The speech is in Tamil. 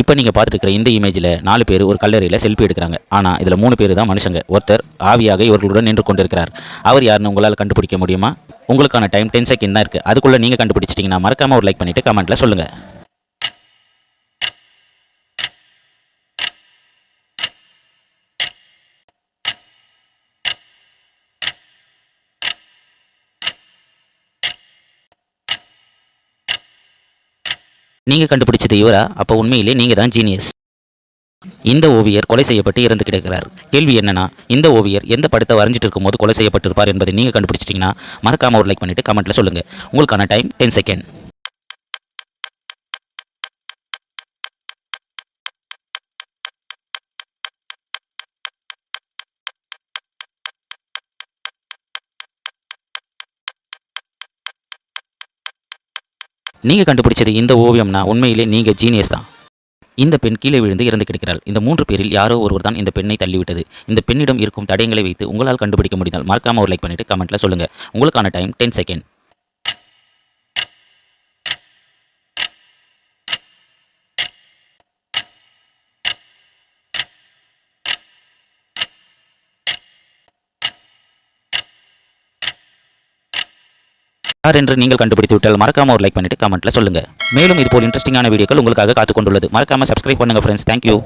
இப்போ நீங்கள் பார்த்துட்டு இருக்கிற இந்த இமேஜில் நாலு பேர் ஒரு கல்லறையில் செல்ஃபி எடுக்கிறாங்க. ஆனால் இதில் மூணு பேர் தான் மனுஷங்க. ஒருத்தர் ஆவியாக இவர்களுடன் நின்று கொண்டிருக்கிறார். அவர் யாருன்னு உங்களால் கண்டுபிடிக்க முடியுமா? உங்களுக்கான டைம் டென் செகண்ட் தான் இருக்குது அதுக்குள்ளே நீங்கள் கண்டுபிடிச்சிட்டிங்கன்னா மறக்காமல் ஒரு லைக் பண்ணிவிட்டு கமெண்ட்டில் சொல்லுங்கள் நீங்கள் கண்டுபிடிச்சது இவரா? அப்போ உண்மையிலே நீங்கள் தான் ஜீனியஸ் இந்த ஓவியர் கொலை செய்யப்பட்டு இறந்து கிடக்கிறார். கேள்வி என்னன்னா இந்த ஓவியர் எந்த படத்தை வரைஞ்சிட்டு இருக்கும்போது கொலை செய்யப்பட்டிருப்பார் என்பதை நீங்கள் கண்டுபிடிச்சிட்டிங்கன்னா மறக்காமல் ஒரு லைக் பண்ணிவிட்டு கமெண்ட்டில் சொல்லுங்கள் உங்களுக்கான டைம் டென் செகண்ட் நீங்கள் கண்டுபிடிச்சது இந்த ஓவியம்னா உண்மையிலே நீங்கள் ஜீனியஸ் தான். இந்த பெண் கீழே விழுந்து இறந்து கிடக்கிறாள். இந்த மூன்று பேரில் யாரோ ஒருவர் தான் இந்த பெண்ணை தள்ளிவிட்டது. இந்த பெண்ணிடம் இருக்கும் தடயங்களை வைத்து உங்களால் கண்டுபிடிக்க முடிந்தால் மறக்காமல் ஒரு லைக் பண்ணிவிட்டு கமெண்ட்டில் சொல்லுங்கள் உங்களுக்கான டைம் டென் செகண்ட் யார் என்று நீங்கள் கண்டுபிடித்து விட்டால் மறக்காம ஒரு லைக் பண்ணிட்டு கமெண்ட்ல சொல்லுங்க. மேலும் இது போல் இன்ட்ரெஸ்டிங்கான வீடியோக்கள் உங்களுக்காக காத்துக்கொண்டுள்ளது. மறக்காம சப்ஸ்கிரைப் பண்ணுங்க ஃப்ரெண்ட்ஸ் தேங்க்யூ